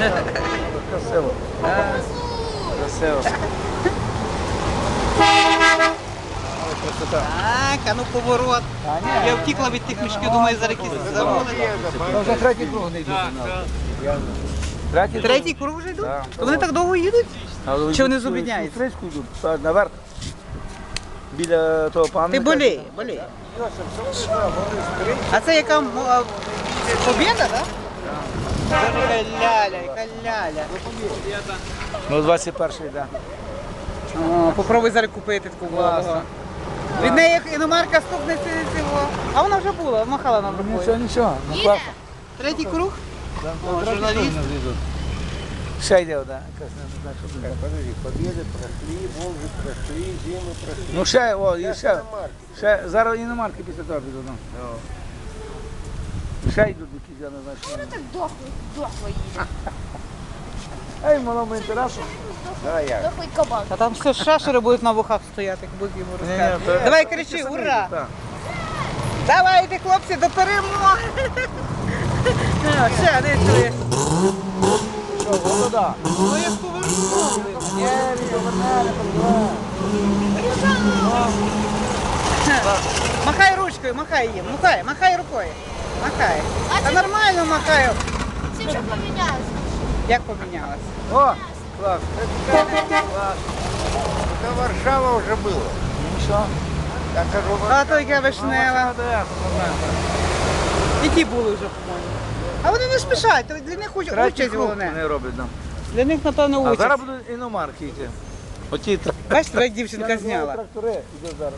Красиво. Красиво. Так, а ну поворот. Я втікла від тих мішків, думаю, зараз якісь заволили. Вже третій круг не йдуть. Ну, третій, Третій круг вже йдуть? Вони так довго їдуть? Чи вони зубідняються? Стричку йдуть, наверх. Біля того пана. Ти болі, болій. А це яка м, так? Ляля, яка ляля. Ну, 21-й, так. О, попробуй зараз купити таку Волгу. Від неї як іномарка стукне ці- цього. А вона вже була, махала нам Нічого, рукою. нічого. Ну, класно. Третій круг? О, журналіст. Ще йде, так. Якась не знаю, що буде. Подожди, победы прошли, Волги прошли, зимы прошли. Ну ще, о, і ще. Ще, зараз іномарки після того підуть. ну. Ще йдуть якісь, я не знаю, що. вони. Так дохлий, дохлий їде. Ей, малому інтересу. Да, я. Дохлий кабан. А там все шашери будуть на вухах стояти, як будуть йому розказувати. Давай кричи, ура! Так. Давайте, хлопці, до перемоги! Ну, Ще, не чує. Що, волода? Ну я поверну. Ні, ні, поверне. Махай ручкою, махай їм, махай, махай рукою. Махай. Та нормально махаю. Всі вже помінялися. Як помінялось? О, клас. Клас. Это Варшава уже было. Ну що? Я кажу, А то яка вишнева. І ті були вже, по-моєму. А вони не спішать, то для них уч- участь головне. вони роблять нам. Для них, напевно, А участь. зараз будуть іномарки йти. Оті Бачите, як дівчинка зняла. трактори йдуть зараз.